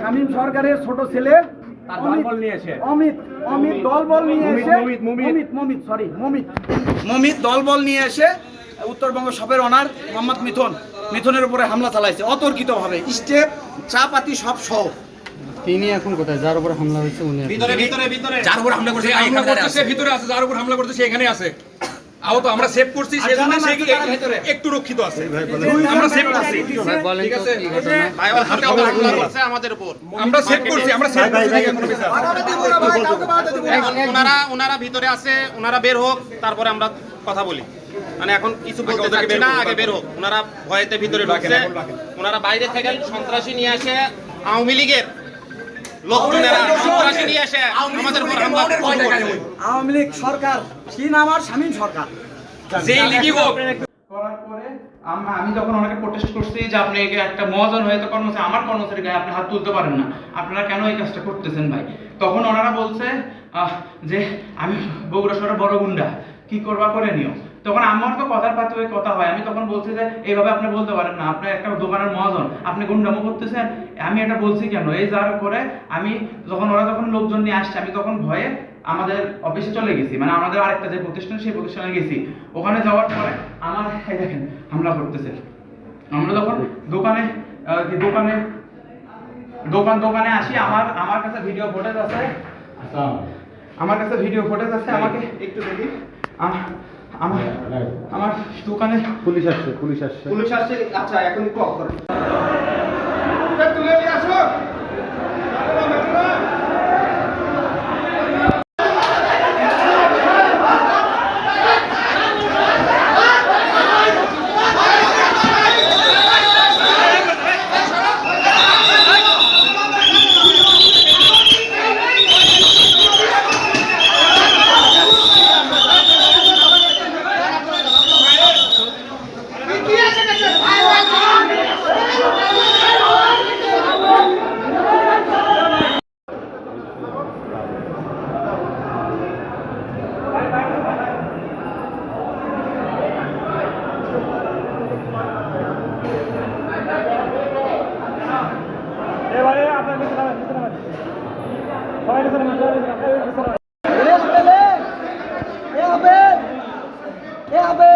শামীম সরকারের ছোট ছেলে অমিত অমিত দলবল নিয়ে এসে মমিত। মমিত সরি মমিত। মমিত দলবল নিয়ে এসে উত্তরবঙ্গ সবের অনার মোহাম্মদ মিথুন। মিথুনের উপরে হামলা চালাইছে অতর্কিতভাবে। স্টেপ চাপাতি সব সহ। তিনি এখন কোথায়? যার উপর হামলা হয়েছে উনি এখন- যার উপর হামলা করছে হামলা করছে সে ভিতরে আছে যার উপর হামলা করছে এখানে আছে। আহত আমরা সেভ করছি সেই জন্য সে কি- একটু রক্ষিত আছে। আমরা সেভ করছি। ভাই বলেন ঠিক তো আছে? কি ঘটনা? আমরা সেভ করছি আমরা সেভ করছি আছে। ওনারা ওনারা ভিতরে আছে ওনারা বের হোক তারপরে আমরা কথা বলি। মানে এখন কিছু বলতে চাচ্ছি না আগে বের হোক। ওনারা ভয়েতে ভিতরে ঢুকছে। ওনারা বাইরে থেকে সন্ত্রাসী নিয়ে আসে আওয়ামী লীগের। আওয়ামী লীগ সরকার কি নাম আর শামীম সরকার। যেই লিগই হোক। করার পরে আমি যখন ওনাকে প্রোটেস্ট করছি যে আপনি একটা মহাজন হয়ে তো কর্মচারী আমার কর্মচারী গায়ে আপনি হাত তুলতে পারেন না। আপনারা কেন এই কাজটা করতেছেন ভাই? তখন ওনারা বলছে আহ, যে আমি বগুড়া শহরের বড় গুন্ডা কি করবা করে নিও? তখন আমার তো কথার পাতে ওই কথা হয়। আমি তখন বলছি যে এইভাবে আপনি বলতে পারেন না। আপনি একটা দোকানের মহাজন। আপনি গুন্ডামো করতেছেন। আমি এটা বলছি কেন? এই যার করে আমি যখন ওরা যখন লোকজন নিয়ে আসছে আমি তখন ভয়ে আমাদের অফিসে চলে গেছি। মানে আমাদের আরেকটা যে প্রতিষ্ঠান সেই প্রতিষ্ঠানে গেছি। ওখানে যাওয়ার পরে আমার দেখেন হামলা করতেছে। আমরা যখন দোকানে দোকানে দোকান দোকানে আসি আমার আমার কাছে ভিডিও ফুটেজ আছে। আমার কাছে ভিডিও ফুটেজ আছে আমাকে একটু দেখি। আমার আমার দোকানে পুলিশ আসছে পুলিশ আসছে। পুলিশ আসছে আচ্ছা এখন একটু অফ করে তুলে নিয়ে আসো হবে